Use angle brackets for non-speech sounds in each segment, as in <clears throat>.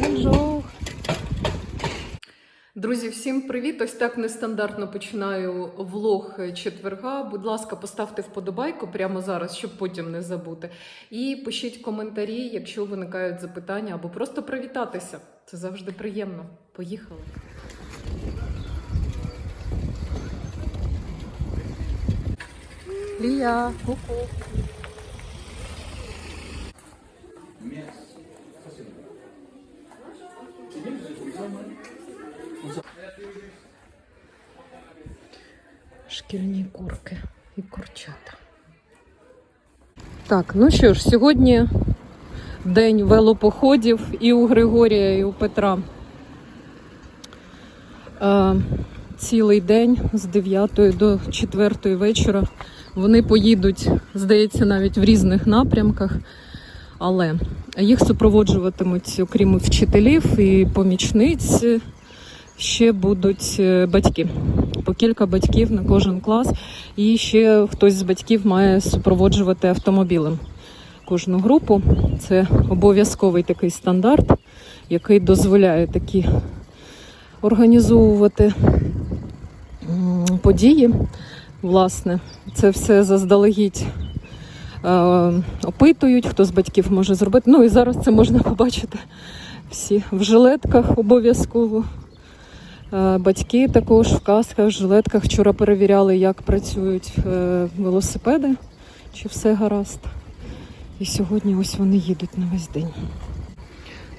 Бонжур! Друзі, всім привіт! Ось так нестандартно починаю влог четверга. Будь ласка, поставте вподобайку прямо зараз, щоб потім не забути. І пишіть коментарі, якщо виникають запитання, або просто привітатися. Це завжди приємно. Поїхали! Лія, ку-ку. Шкільні курки і курчата. Так, ну що ж, сьогодні день велопоходів і у Григорія, і у Петра. Е, цілий день з 9 до 4 вечора. Вони поїдуть, здається, навіть в різних напрямках. Але їх супроводжуватимуть, окрім вчителів і помічниць, ще будуть е, батьки. По кілька батьків на кожен клас. І ще хтось з батьків має супроводжувати автомобілем кожну групу. Це обов'язковий такий стандарт, який дозволяє такі організовувати події. Власне, це все заздалегідь е, опитують, хто з батьків може зробити. Ну і зараз це можна побачити всі в жилетках обов'язково. Е, Батьки також в касках, жилетках. Вчора перевіряли, як працюють е, велосипеди, чи все гаразд. І сьогодні ось вони їдуть на весь день.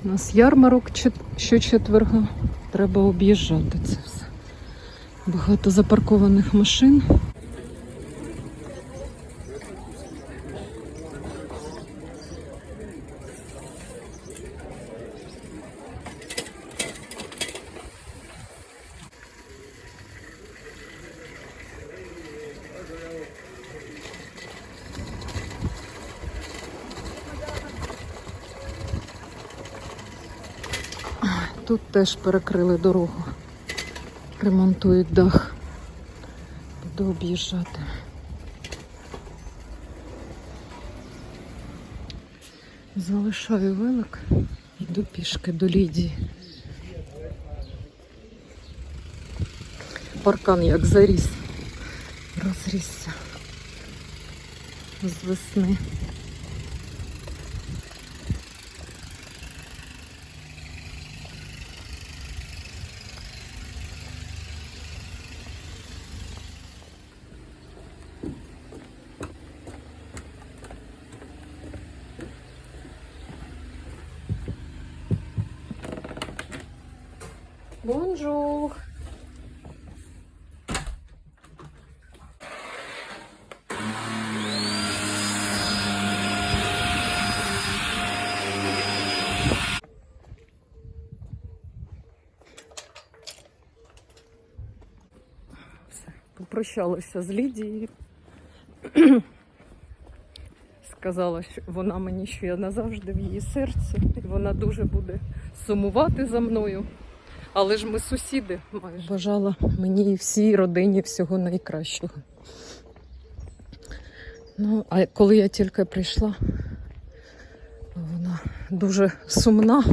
У нас ярмарок чет- щочетверга. Треба об'їжджати це все. Багато запаркованих машин. Тут теж перекрили дорогу. Ремонтують дах. Буду об'їжджати. Залишаю велик, йду пішки до Лідії. Паркан як заріс, розрісся з весни. Бонжур! Все, попрощалася з Лідією. <clears throat> Сказала, що вона мені, що я назавжди в її серці, і вона дуже буде сумувати за мною. Але ж ми сусіди майже. Бажала мені і всій родині всього найкращого. Ну, а коли я тільки прийшла, вона дуже сумна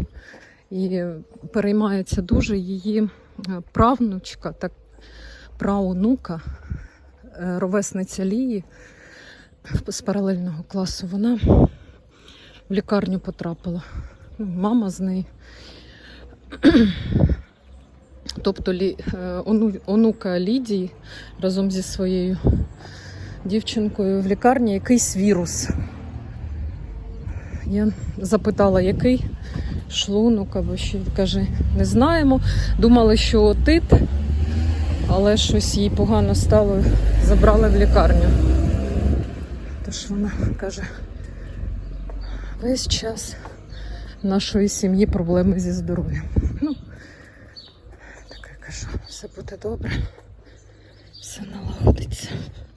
і переймається дуже її е, правнучка, так праонука, ровесниця Лії з паралельного класу. Вона в лікарню потрапила. Мама з нею. <clears throat> Тобто е, онука Лідії разом зі своєю дівчинкою в лікарні якийсь вірус. Я запитала, який шлунок або що каже, не знаємо. Думали, що отит, але щось їй погано стало, забрали в лікарню. Тож вона каже, весь час нашої сім'ї проблеми зі здоров'ям. Ну, так я кажу, все буде добре, все налагодиться. Ну.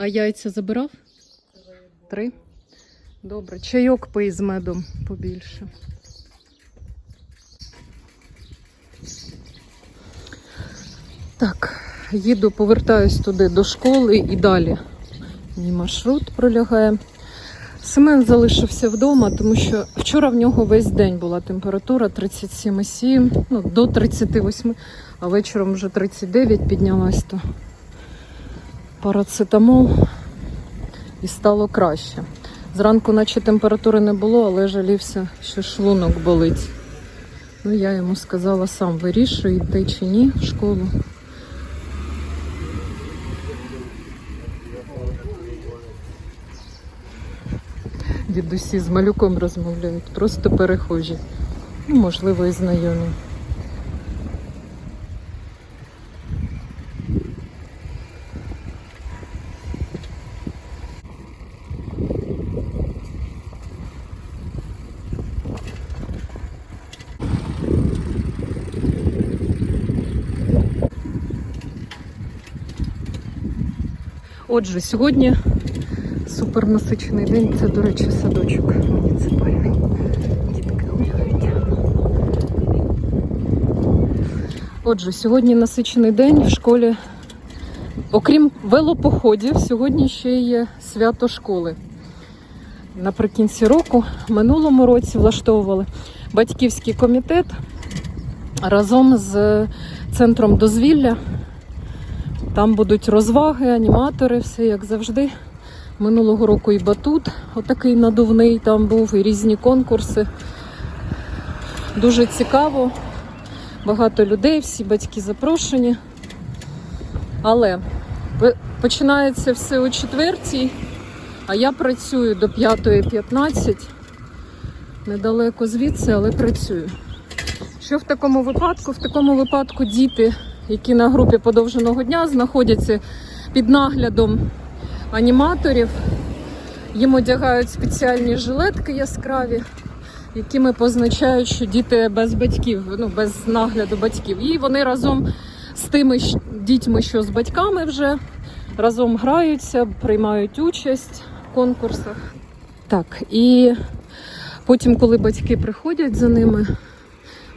А яйця забирав? Три? Добре. Чайок пий з медом побільше. Так, їду, повертаюсь туди до школи і далі. Мій маршрут пролягає. Семен залишився вдома, тому що вчора в нього весь день була температура 37,7, ну, до 38, а вечором вже 39 піднялась, то парацетамол і стало краще. Зранку, наче температури не було, але жалівся, що шлунок болить. Ну, я йому сказала, сам вирішуй, йти чи ні в школу. Дідусі з малюком розмовляють, просто перехожі. Ну, можливо, і знайомі. Отже, сьогодні супер насичений день. Це, до речі, садочок муніципальний. Дітки гуляють. Отже, сьогодні насичений день в школі. Окрім велопоходів, сьогодні ще є свято школи. Наприкінці року, минулому році влаштовували батьківський комітет разом з центром дозвілля. Там будуть розваги, аніматори, все як завжди. Минулого року і батут, отакий надувний там був, і різні конкурси. Дуже цікаво. Багато людей, всі батьки запрошені. Але починається все о четвертій, а я працюю до 5.15. Недалеко звідси, але працюю. Що в такому випадку? В такому випадку діти, які на групі подовженого дня знаходяться під наглядом аніматорів, їм одягають спеціальні жилетки яскраві, якими позначають, що діти без батьків, ну без нагляду батьків. І вони разом з тими дітьми, що з батьками вже разом граються, приймають участь в конкурсах. Так, і потім, коли батьки приходять за ними,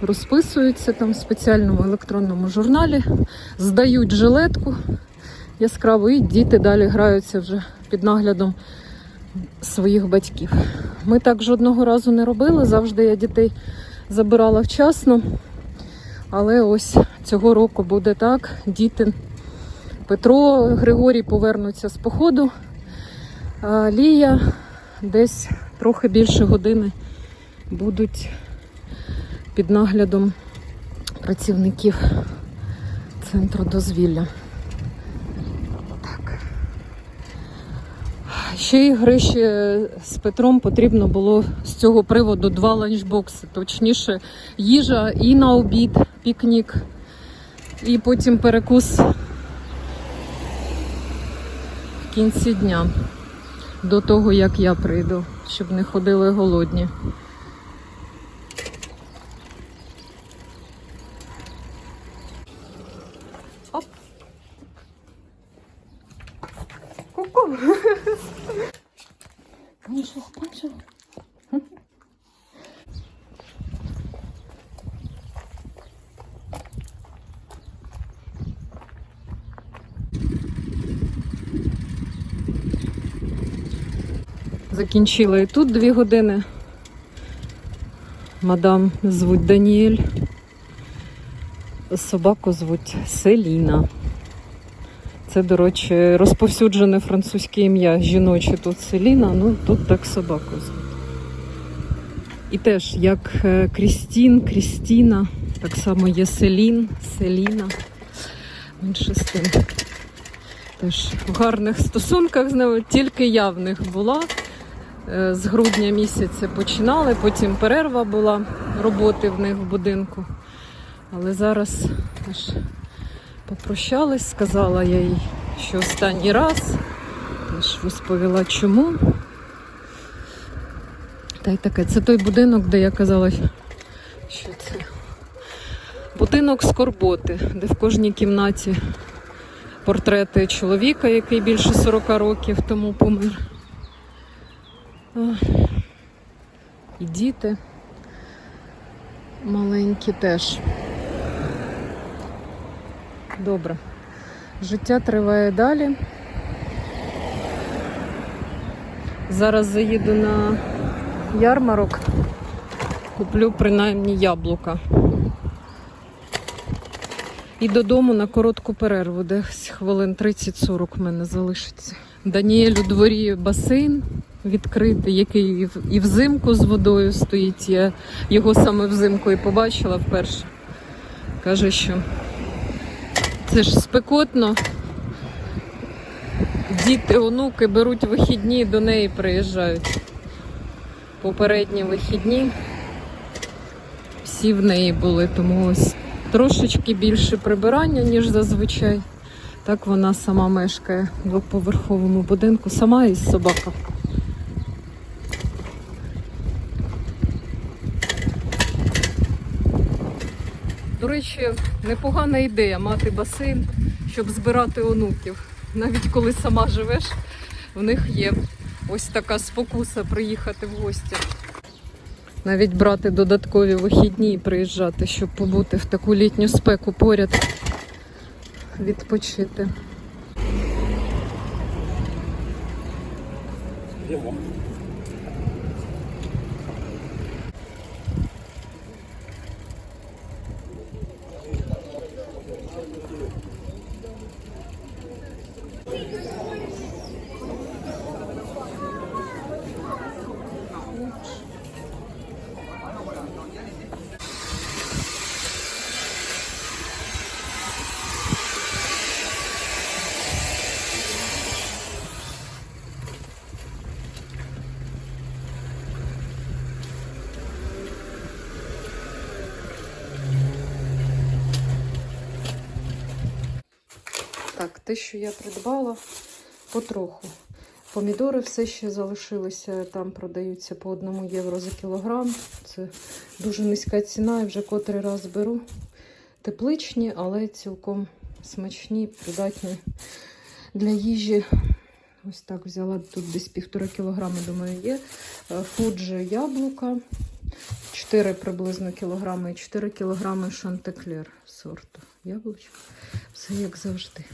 розписуються там в спеціальному електронному журналі, здають жилетку яскраву, і діти далі граються вже під наглядом своїх батьків. Ми так жодного разу не робили, завжди я дітей забирала вчасно. Але ось цього року буде так. Діти Петро, Григорій повернуться з походу. Лія десь трохи більше години будуть під наглядом працівників центру дозвілля. Так. Ще ігри ще з Петром потрібно було з цього приводу два ланчбокси. Точніше, їжа і на обід, пікнік, і потім перекус в кінці дня. До того, як я прийду, щоб не ходили голодні. Ку-ку. Bonjour, bonjour. Закінчила і тут дві години. Мадам звуть Даніель. Собаку звуть Селіна. Це, до речі, розповсюджене французьке ім'я жіноче тут Селіна, ну тут так собаку. І теж як е, Крістін, Крістіна, так само є Селін, Селіна. Менше з тим. Теж в гарних стосунках з ними, тільки я в них була. Е, З грудня місяця починали, потім перерва була роботи в них в будинку. Але зараз аж попрощались, сказала я їй, що останній раз. Теж розповіла чому. Та й таке. Це той будинок, де я казала, що це будинок скорботи, де в кожній кімнаті портрети чоловіка, який більше 40 років тому помер. І діти маленькі теж. Добре. Життя триває далі. Зараз заїду на ярмарок, куплю принаймні яблука. І додому на коротку перерву, десь хвилин 30-40 в мене залишиться. Даніель у дворі басейн відкритий, який і взимку з водою стоїть. Я його саме взимку і побачила вперше. Каже, що це ж спекотно. Діти, онуки беруть вихідні, до неї приїжджають. Попередні вихідні. Всі в неї були, тому ось трошечки більше прибирання, ніж зазвичай. Так вона сама мешкає в двоповерховому будинку, сама із собака. До речі, непогана ідея мати басейн, щоб збирати онуків. Навіть коли сама живеш, в них є ось така спокуса приїхати в гості. Навіть брати додаткові вихідні і приїжджати, щоб побути в таку літню спеку поряд, відпочити. Так, те, що я придбала, потроху. Помідори все ще залишилися, там продаються по 1 євро за кілограм. Це дуже низька ціна, і вже котрий раз беру. Тепличні, але цілком смачні, придатні для їжі. Ось так взяла тут десь півтора кілограми, думаю, є. Е, Фуджі яблука, 4 приблизно кілограми і 4 кілограми шантеклер сорту яблучка. Все як завжди.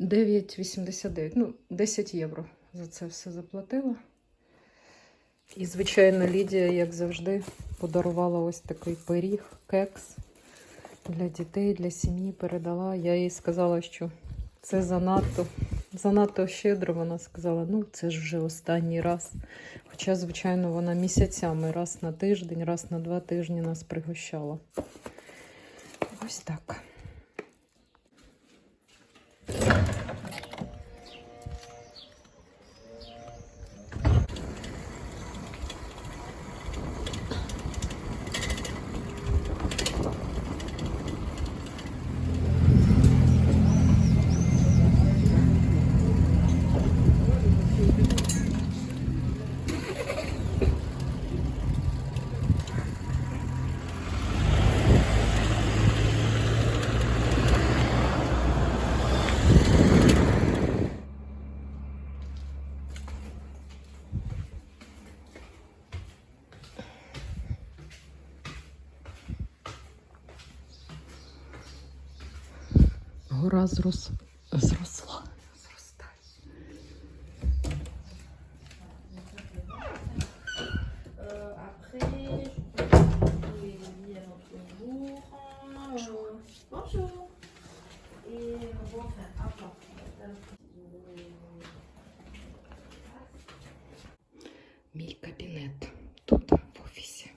9,89. Ну, 10 євро за це все заплатила. І, звичайно, Лідія, як завжди, подарувала ось такий пиріг, кекс для дітей, для сім'ї передала. Я їй сказала, що це занадто, занадто щедро. Вона сказала, ну це ж вже останній раз. Хоча, звичайно, вона місяцями, раз на тиждень, раз на два тижні нас пригощала. Ось так. Enfin, attends. Мій кабінет тут, в офісі.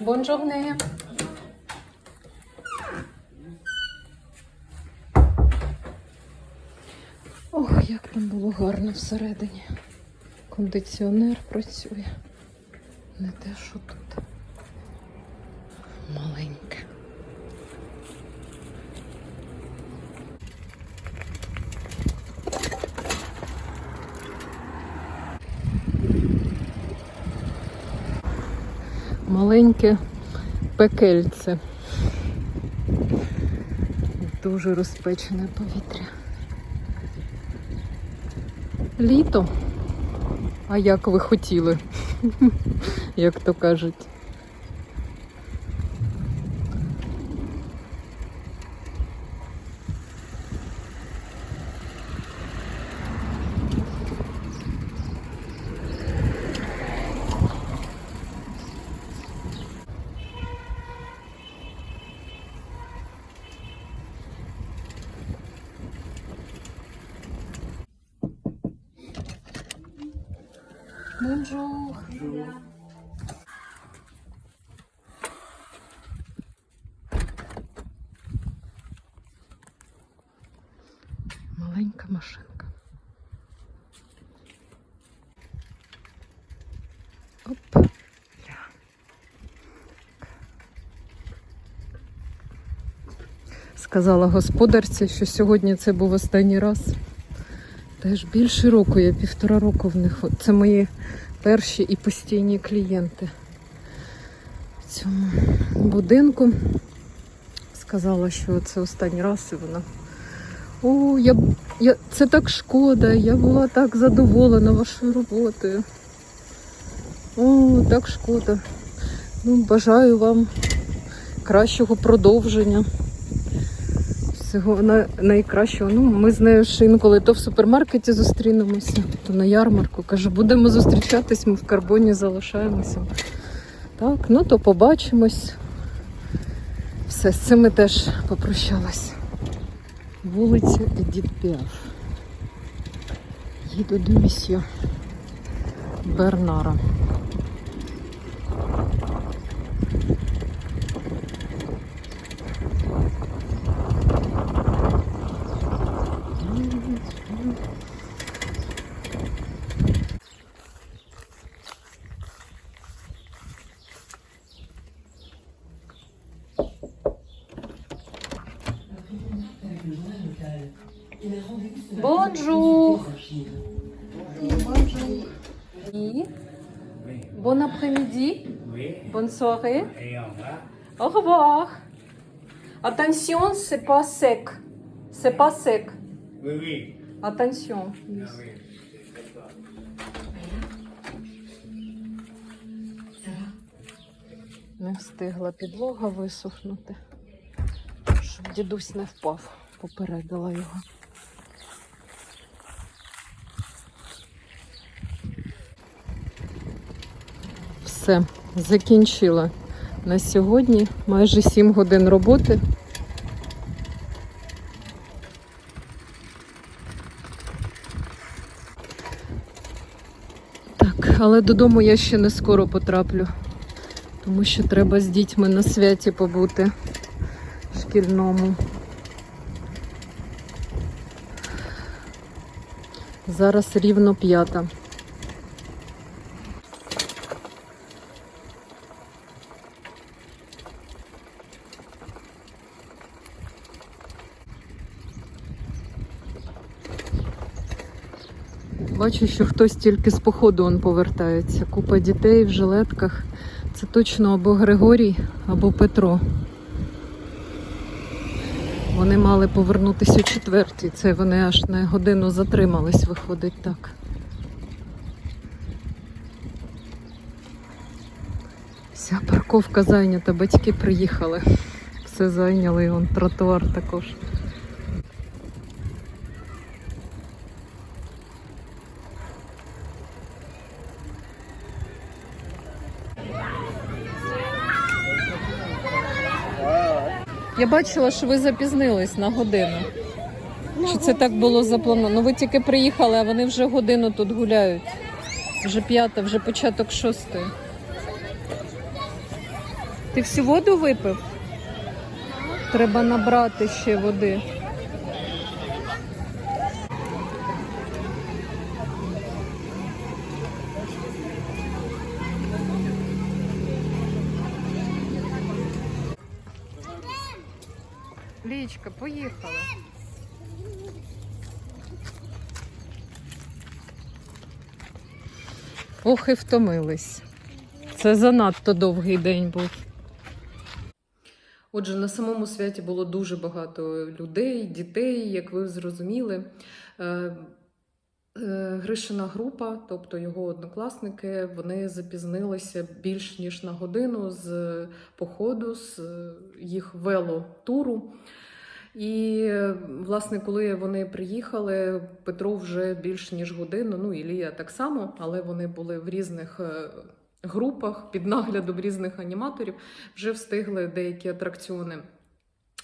Bonne journée. Ох, як там було гарно всередині. Кондиціонер працює. Не те, що тут. Маленьке. Маленьке пекельце. Дуже розпечене повітря. Літо. А як ви хотіли, <laughs> як то кажуть. Бонжур. Маленька машинка. Оп. Сказала господарці, що сьогодні це був останній раз. Теж більше року, я півтора року в них. Це мої перші і постійні клієнти в цьому будинку. Сказала, що це останній раз і вона. О, я, я, це так шкода, я була так задоволена вашою роботою. О, так шкода. Ну, бажаю вам кращого продовження. Всього на, найкращого. Ну, ми з нею ще інколи то в супермаркеті зустрінемося, то на ярмарку. Каже, будемо зустрічатись, ми в карбоні залишаємося. Так, ну то побачимось. Все, з цим ми теж попрощалась. Вулиця Едіт Піаф. Їду до місьє Бернара. Bonjour. Oui. Bon après-midi. Oui, Bonne soirée. et. Au revoir. Attention, c'est pas sec. C'est pas sec. Oui, oui. Attention. Ah, oui. Не встигла підлога висохнути, щоб дідусь не впав. Попередила його. Все, закінчила на сьогодні. Майже 7 годин роботи. Так, але додому я ще не скоро потраплю. Тому що треба з дітьми на святі побути шкільному. Зараз рівно п'ята. Бачу, що хтось тільки з походу он повертається. Купа дітей в жилетках. Це точно або Григорій, або Петро. Вони мали повернутися о четвертій. Це вони аж на годину затримались, виходить так. Вся парковка зайнята, батьки приїхали. Все зайняли, і вон тротуар також. Я бачила, що ви запізнились на годину. Чи це так було заплановано? Ну ви тільки приїхали, а вони вже годину тут гуляють. Вже п'ята, вже початок шостої. Ти всю воду випив? Треба набрати ще води. Лічка, поїхали. Ох, і втомились. Це занадто довгий день був. Отже, на самому святі було дуже багато людей, дітей, як ви зрозуміли. Е, Е, Гришина група, тобто його однокласники, вони запізнилися більш ніж на годину з походу, з їх велотуру. І, власне, коли вони приїхали, Петро вже більш ніж годину, ну і Лія так само, але вони були в різних е, групах під наглядом різних аніматорів, вже встигли деякі атракціони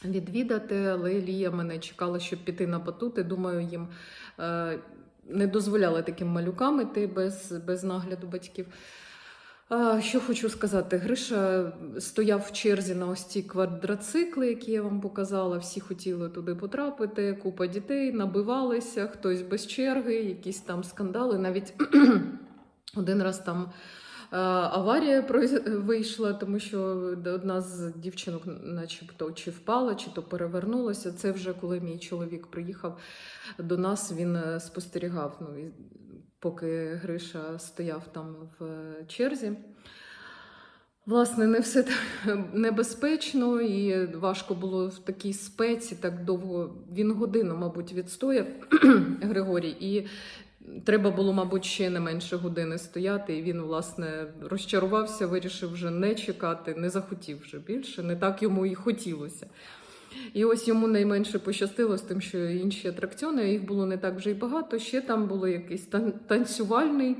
відвідати. Але Лія мене чекала, щоб піти на батути. Думаю, їм е, не дозволяли таким малюкам іти без, без нагляду батьків. Що хочу сказати, Гриша стояв в черзі на ось ці квадроцикли, які я вам показала. Всі хотіли туди потрапити. Купа дітей набивалися, хтось без черги, якісь там скандали. Навіть <clears throat> один раз там е, аварія вийшла, тому що одна з дівчинок, начебто, чи впала, чи то перевернулася. Це вже коли мій чоловік приїхав до нас, він е, спостерігав. Ну, поки Гриша стояв там в е, черзі. Власне, не все так <laughs> небезпечно і важко було в такій спеці так довго. Він годину, мабуть, відстояв <clears throat> Григорій, і треба було, мабуть, ще не менше години стояти. І він, власне, розчарувався, вирішив вже не чекати, не захотів вже більше, не так йому і хотілося. І ось йому найменше пощастило з тим, що інші атракціони, їх було не так вже й багато. Ще там було якийсь тан- танцювальний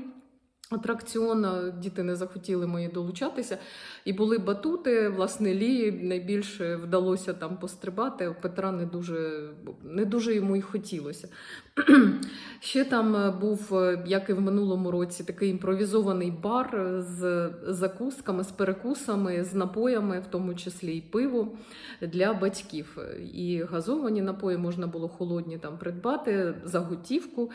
атракціон. Діти не захотіли мої долучатися. І були батути. Власне, Лії найбільше вдалося там пострибати. Петра не дуже, не дуже йому й хотілося. <clears throat> Ще там е, був, е, як і в минулому році, такий імпровізований бар е, з закусками, з перекусами, з напоями, в тому числі і пиво для батьків. І газовані напої можна було холодні там придбати за готівку.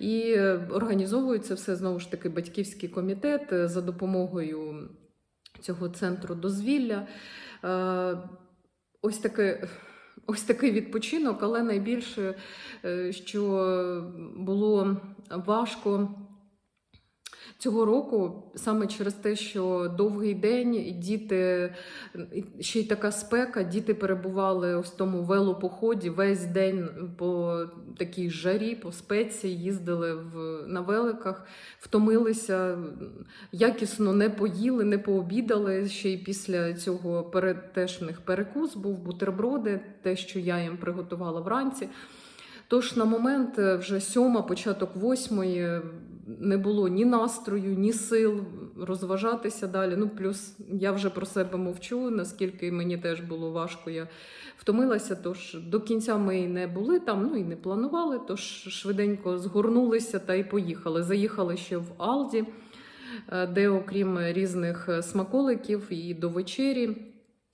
І організовується все знову ж таки батьківський комітет за допомогою цього центру дозвілля. Ось таке. Ось такий відпочинок, але найбільше, е, що було важко цього року, саме через те, що довгий день і діти, ще й така спека, діти перебували в тому велопоході весь день по такій жарі, по спеці, їздили в, на великах, втомилися, якісно не поїли, не пообідали. Ще й після цього перед теж в них перекус був бутерброди, те, що я їм приготувала вранці. Тож на момент вже сьома, початок восьмої не було ні настрою, ні сил розважатися далі. Ну, плюс я вже про себе мовчу, наскільки мені теж було важко, я втомилася. Тож до кінця ми і не були там, ну і не планували. Тож швиденько згорнулися та й поїхали. Заїхали ще в Алді, е, де, окрім різних е, смаколиків і до вечері.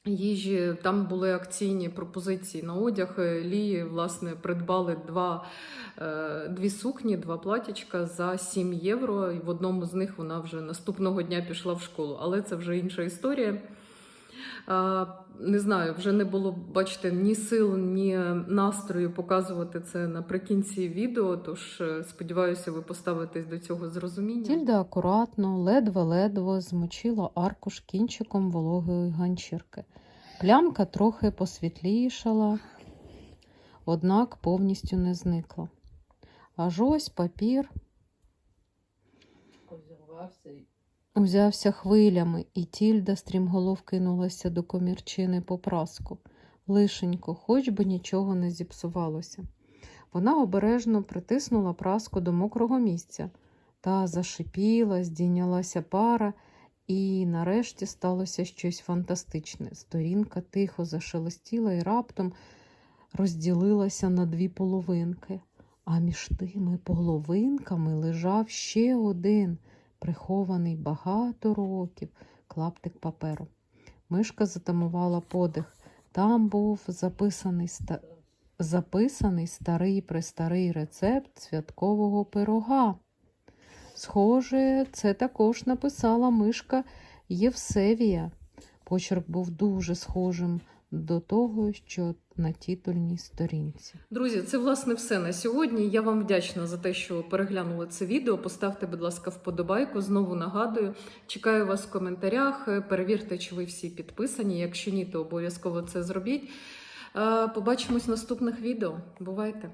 Їжі там були акційні пропозиції на одяг. Лії, власне, придбали два, е, дві сукні, два платічка за 7 євро. І в одному з них вона вже наступного дня пішла в школу. Але це вже інша історія. Не знаю, вже не було, бачите, ні сил, ні настрою показувати це наприкінці відео. Тож е, сподіваюся, ви поставитесь до цього з розумінням. Тільда акуратно, ледве-ледве змочила аркуш кінчиком вологої ганчірки. Плямка трохи посвітлішала, однак повністю не зникла. Аж ось папір Озірвався і узявся хвилями, і тільда стрімголов кинулася до комірчини по праску. Лишенько, хоч би нічого не зіпсувалося. Вона обережно притиснула праску до мокрого місця. Та зашипіла, здійнялася пара, і нарешті сталося щось фантастичне. Сторінка тихо зашелестіла і раптом розділилася на дві половинки. А між тими половинками лежав ще один, прихований багато років, клаптик паперу. Мишка затамувала подих. Там був записаний, ста... записаний старий престарий рецепт святкового пирога. Схоже, це також написала мишка Євсевія. Почерк був дуже схожим до того, що на титульній сторінці. Друзі, це власне все на сьогодні. Я вам вдячна за те, що переглянули це відео. Поставте, будь ласка, вподобайку. Знову нагадую. Чекаю вас в коментарях. Перевірте, чи ви всі підписані. Якщо ні, то обов'язково це зробіть. Е, Побачимось в наступних відео. Бувайте!